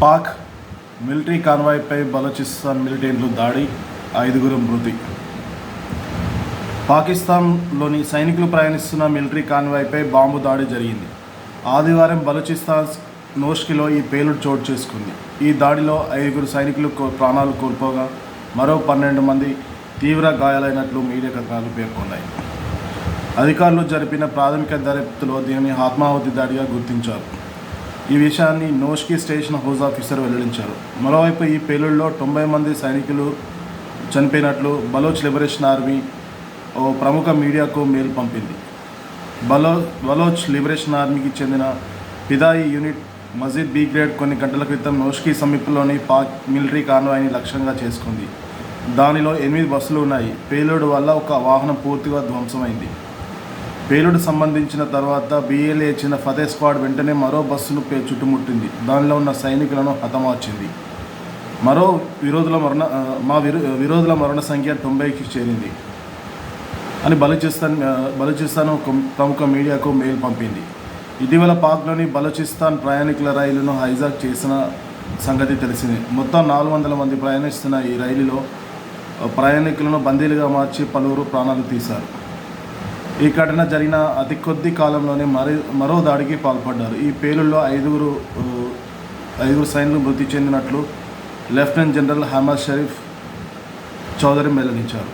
Pak military కాన్వాయ్పై బలోచిస్తాన్ మిలిటెంట్లు దాడి ఐదుగురు మృతి. పాకిస్తాన్లోని సైనికులు ప్రయాణిస్తున్న మిలిటరీ కాన్వాయ్పై బాంబు దాడి జరిగింది. ఆదివారం బలూచిస్తాన్ నోష్కిలో ఈ పేలుడు చోటు చేసుకుంది. ఈ దాడిలో ఐదుగురు సైనికులు కో- ప్రాణాలు కోల్పోగా మరో పన్నెండు మంది తీవ్ర గాయాలైనట్లు మీడియా కథనాలు పేర్కొన్నాయి. అధికారులు జరిపిన ప్రాథమిక దర్యాప్తులో దీనిని ఆత్మాహుతి దాడిగా గుర్తించారు. ఈ విషయాన్ని నోష్కి స్టేషన్ హౌస్ ఆఫీసర్ వెల్లడించారు. మరోవైపు ఈ పేలుడులో తొంభై మంది సైనికులు చనిపోయినట్లు బలోచ్ లిబరేషన్ ఆర్మీ ఓ ప్రముఖ మీడియాకు మెయిల్ పంపింది. బలో బలోచ్ లిబరేషన్ ఆర్మీకి చెందిన పిదాయి యూనిట్ మజీద్ బి గ్రేడ్ కొన్ని గంటల క్రితం నోష్కి సమీపంలోని పాక్ మిలిటరీ కాన్వాయ్ని లక్ష్యంగా చేసుకుంది. దానిలో ఎనిమిది బస్సులు ఉన్నాయి. పేలుడు వల్ల ఒక వాహనం పూర్తిగా ధ్వంసమైంది. పేలుడు సంబంధించిన తర్వాత బిఎల్ఏ ఇచ్చిన ఫతే స్క్వాడ్ వెంటనే మరో బస్సును పే చుట్టుముట్టింది. దానిలో ఉన్న సైనికులను హతమార్చింది. మరో విరోధుల మరణ మా విరో విరోధుల మరణ సంఖ్య తొంభైకి చేరింది. అని బలూచిస్తాన్ బలూచిస్తాన్ ప్రముఖ మీడియాకు మెయిల్ పంపింది. ఇటీవల పాక్లోని బలూచిస్తాన్ ప్రయాణికుల రైలును హైజాక్ చేసిన సంగతి తెలిసింది. మొత్తం నాలుగు వందల మంది ప్రయాణిస్తున్న ఈ రైలులో ప్రయాణికులను బందీలుగా మార్చి పలువురు ప్రాణాలు తీశారు. ఈ ఘటన జరిగిన అతి కొద్ది కాలంలోనే మరి మరో దాడికి పాల్పడ్డారు. ఈ పేలుల్లో ఐదుగురు ఐదుగురు సైన్యులు మృతి చెందినట్లు లెఫ్టినెంట్ జనరల్ హమద్ షరీఫ్ చౌదరి వెల్లడించారు.